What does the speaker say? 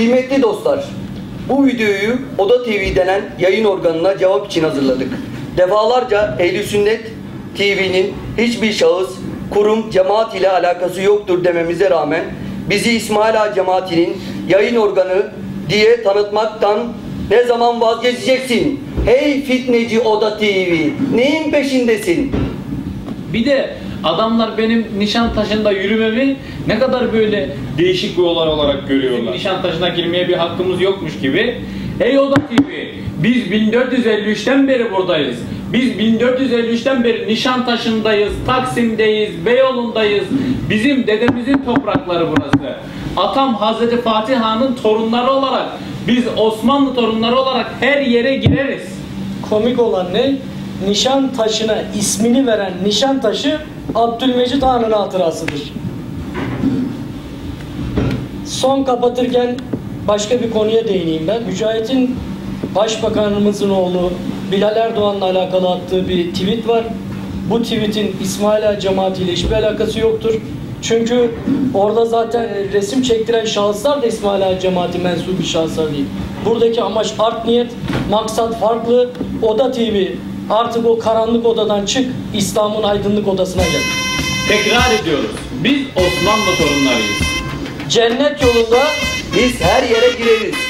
Kıymetli dostlar, bu videoyu Oda TV denen yayın organına cevap için hazırladık. Defalarca Ehl-i Sünnet TV'nin hiçbir şahıs, kurum, cemaat ile alakası yoktur dememize rağmen bizi İsmail Ağa cemaatinin yayın organı diye tanıtmaktan ne zaman vazgeçeceksin? Hey fitneci Oda TV, neyin peşindesin? Bir de adamlar benim Nişantaşı'nda yürümemi ne kadar böyle değişik bir olay olarak görüyorlar. Bizim Nişantaşı'na girmeye bir hakkımız yokmuş gibi. Ey Oda TV, biz 1453'ten beri buradayız. Biz 1453'ten beri Nişantaşı'ndayız, Taksim'deyiz, Beyoğlu'ndayız. Bizim dedemizin toprakları burası. Atam Hazreti Fatih Han'ın torunları olarak, biz Osmanlı torunları olarak her yere gireriz. Komik olan ne? Nişan taşına ismini veren nişan taşı Abdülmecit Han'ın hatırasıdır. Son kapatırken başka bir konuya değineyim ben. Mücahit'in Başbakanımızın oğlu Bilal Erdoğan'la alakalı attığı bir tweet var. Bu tweetin İsmail Ağa cemaatiyle hiçbir alakası yoktur. Çünkü orada zaten resim çektiren şahıslar da İsmail Ağa cemaati mensubu şahıslar değil. Buradaki amaç art niyet, maksat farklı. Oda TV artık o karanlık odadan çık, İslam'ın aydınlık odasına gel. Tekrar ediyoruz. Biz Osmanlı torunlarıyız. Cennet yolunda Biz her yere gireriz.